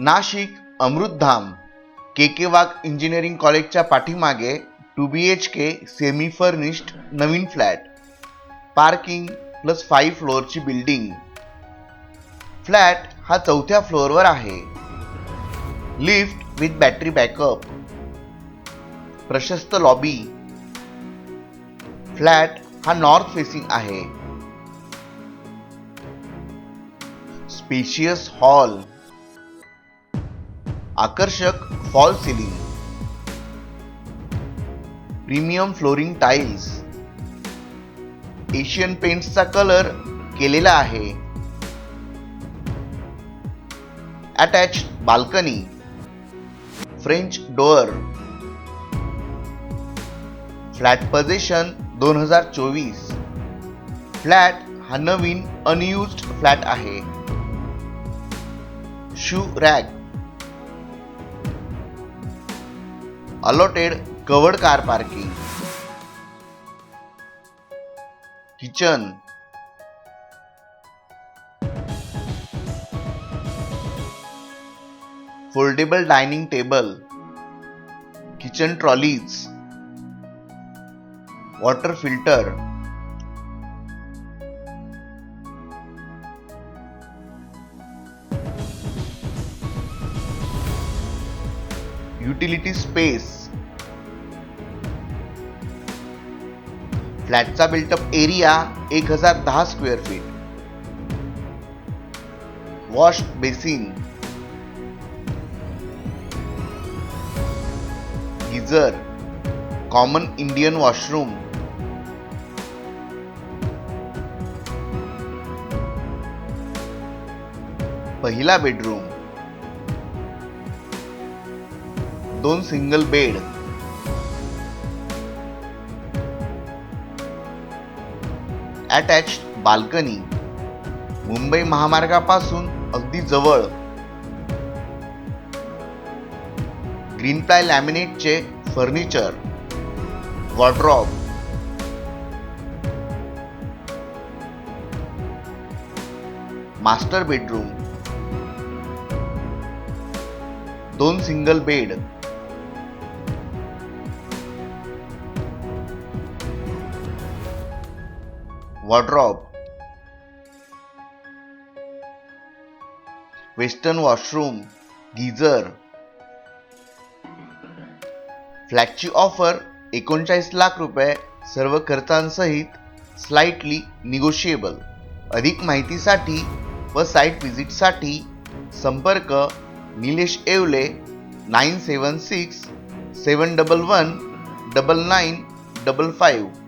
नाशिक अमृतधाम के के वाघ engineering कॉलेजच्या पाठीमागे two B H K semi furnished नवीन flat. Parking plus five फ्लोअरची building. Flat हा चौथ्या फ्लोअरवर आहे. Lift with battery backup. प्रशस्त लॉबी. फ्लॅट हा नॉर्थ फेसिंग आहे. Spacious hall. आकर्षक fall ceiling. Premium flooring tiles. Asian पेंट्सचा colour केलेला आहे. Attach balcony. French door. Flat position दोन हजार चोवीस. फ्लॅट हा नवीन अनयुज्ड फ्लॅट आहे. Shoe rack. Allotted covered car parking kitchen foldable dining table kitchen trolleys water filter utility space फ्लॅटचा built up area एक हजार दहा square feet. Wash basin. Geyser common Indian washroom. पहिला बेडरूम. दोन single bed. Attach balcony Mumbai महामार्गापासून अगदी जवळ. Green ply लॅमिनेटचे furniture wardrobe master bedroom दोन single bed wardrobe western washroom geyser. फ्लॅटची offer एकोणचाळीस लाख रुपये सर्व खर्चांसहित स्लाइटली निगोशिएबल अधिक माहितीसाठी व साईट व्हिजिटसाठी संपर्क Nilesh Yewale nine seven six seven double one double nine double five.